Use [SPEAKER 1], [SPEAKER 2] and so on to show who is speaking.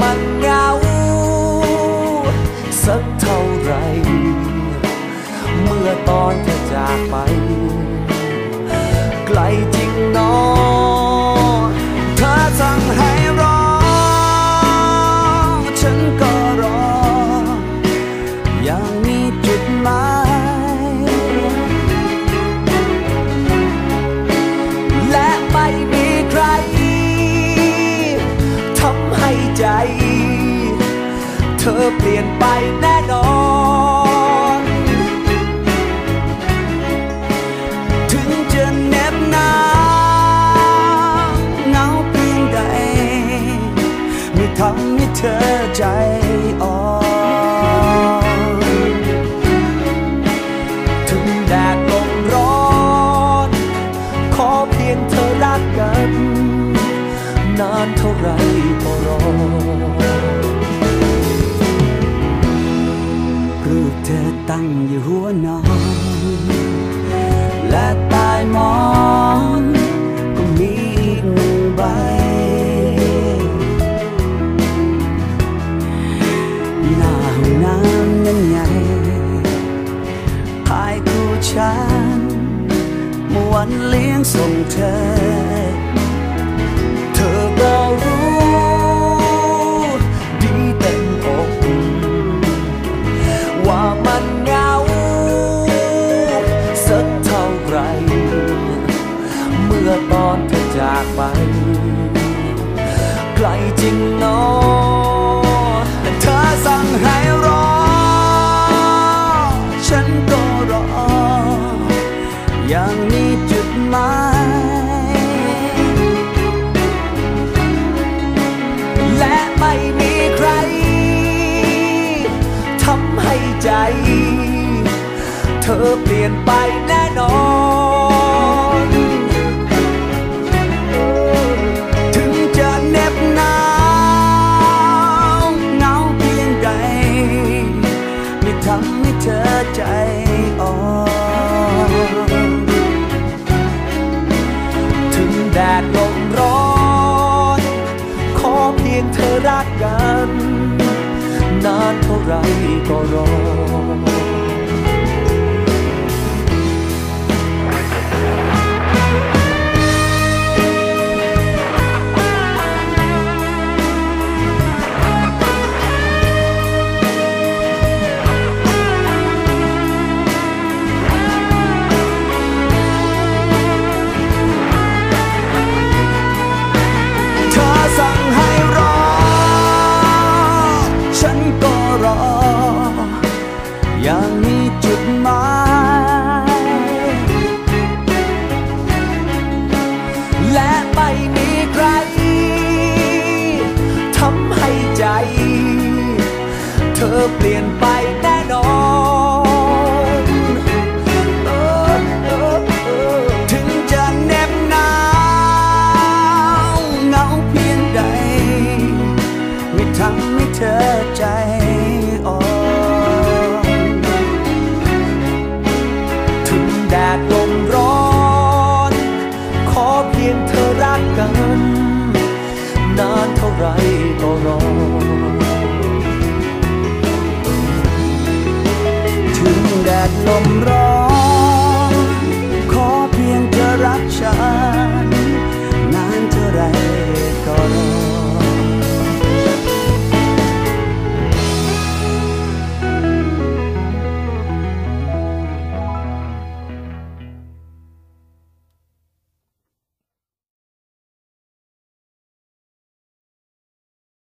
[SPEAKER 1] มันเหงาสักเท่าไร เมื่อตอนเธอจากไป ไกลจริงนอเธอสั่งให้รอ ฉันก็รอ อย่างมีจุดหมาย ใจ เธอเปลี่ยนไปแน่นอน ถึงจะเหน็บหนาเหงาเพียงใดไม่ทำให้เธอใจอ่อนถึงแดดลมร้อน ขอเพียงเธอรักกัน นานเท่าไรก็ ตั้งอยู่หัวนอน จริงหนแต่เธอสั่งให้รอ ฉันก็รอ อย่างมีจุดหมายและไม่มีใครทำให้ใจ เธอเปลี่ยนไปแน่นอน นานเดลมร้อน